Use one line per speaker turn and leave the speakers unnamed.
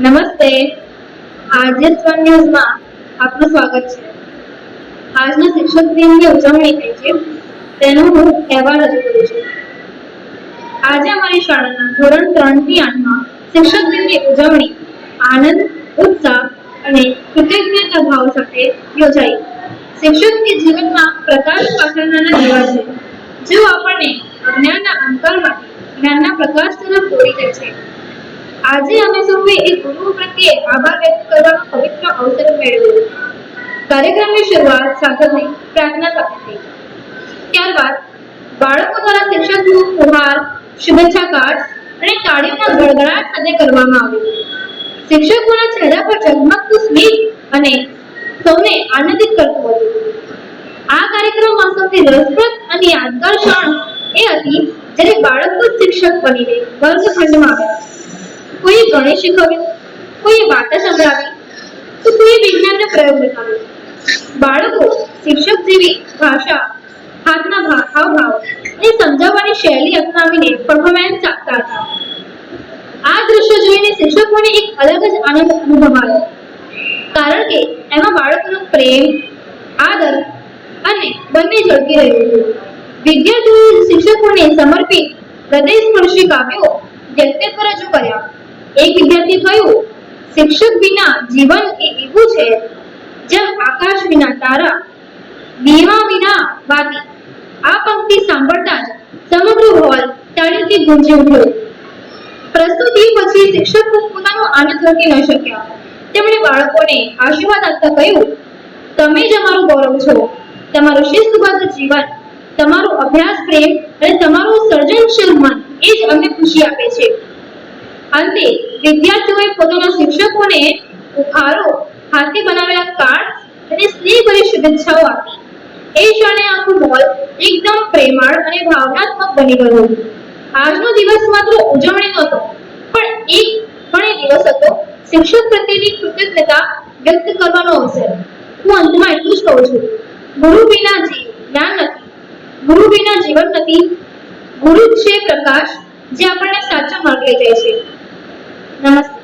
નમસ્તે. આજે સ્વન ન્યૂઝમાં આપનું સ્વાગત છે. આજના શિક્ષક દિનની ઉજવણી થઈ છે. તેનો હું અહેવાલ રજૂ કરું છું. આજે અમારી શાળાના ધોરણ ત્રણથી આઠમાં શિક્ષક દિનની ઉજવણી આનંદ, ઉત્સાહ અને કૃતજ્ઞતા ભાવ સાથે યોજાઈ. શિક્ષક જીવનમાં પ્રકાશ પાથરનારા જેવા છે, જેઓ આપણને અજ્ઞાનના અંતરમાંથી જ્ઞાનના પ્રકાશ તરફ દોરી જાય છે. આજે અમે સૌએ એક ગુરુ પ્રત્યે આભાર વ્યક્ત કરવાનો પવિત્ર અવસર મેળવ્યો. કાર્યક્રમની શરૂઆત સાધકની પ્રાર્થના સાથે થઈ. ત્યારબાદ બાળકો દ્વારા શિક્ષકનું ફુહાર શુભેચ્છા કાર્ડ અને તાળીઓના ગડગડાટ સાથે કરવામાં આવ્યું. શિક્ષકોના ચહેરા પર ઝગમગતું સ્મિત અને સૌને આનંદિત કરતું હતું. આ કાર્યક્રમમાં સૌથી રસપ્રદ અને યાદગાર ક્ષણ એ હતી જ્યારે બાળકો શિક્ષક બનીને વર્ગખંડમાં આવ્યા. કોઈએ ગણિત શીખવ્યું? કોઈએ વાર્તા સંભળાવી? તો કોઈએ વિજ્ઞાનનો પ્રયોગ બતાવ્યો? બાળકો, શિક્ષક જેવી ભાષા હાથના હાવભાવ અને સમજાવવાની શૈલી અપનાવીને પરફોર્મન્સ આપતા હતા. આ દ્રશ્ય જોઈને શિક્ષકોને એક અલગ જ આનંદ અનુભવાયો. કારણ કે એમાં બાળકોનો પ્રેમ, આદર અને બંને ઝળકી રહ્યું હતું. વિદ્યાર્થીઓએ શિક્ષકોને સમર્પિત હૃદયસ્પર્શી કાવ્યો વ્યક્તિત્વ રજૂ કર્યા. એક વિદ્યાર્થી કહ્યું, શિક્ષક વિના જીવન એ એવું છે જેમ આકાશ વિના તારા દીવા વિના વાતી. આ પંક્તિ સાંભળતા જ સમગ્ર હોલ તાળીથી ગુંજી ઉઠ્યો. પ્રસ્તુતિ પછી શિક્ષક પોતાનો આનંદ રોકી ન શક્યા. તેમણે બાળકોને આશીર્વાદ આપતા કહ્યું, તમે જ અમારું ગૌરવ છો. તમારું શિસ્તબદ્ધ જીવન, તમારો અભ્યાસ પ્રેમ અને તમારું સર્જનશીલ મન એ જ અમને ખુશી આપે છે. અંતે વિદ્યાર્થીઓએ પોતાના શિક્ષકોને ઉપહારો, હાથે બનાવેલા કાર્ડ અને સ્નેહભરી શુભેચ્છાઓ આપી. એ ક્ષણે આખું મોલ એકદમ પ્રેમાળ અને ભાવનાત્મક બની ગયું આજનો દિવસ માત્ર ઉજવણી નહોતો, પણ એક પણ એ દિવસ હતો શિક્ષક પ્રત્યેની કૃતજ્ઞતા વ્યક્ત કરવાનો અવસર. હું અંતમાં એટલું જ કહું છું. ગુરુ વિના જ્ઞાન નથી. ગુરુ વિના જીવન નથી. ગુરુ છે પ્રકાશ જે આપણને સાચો માર્ગ લઈ જાય છે. નમસ્તે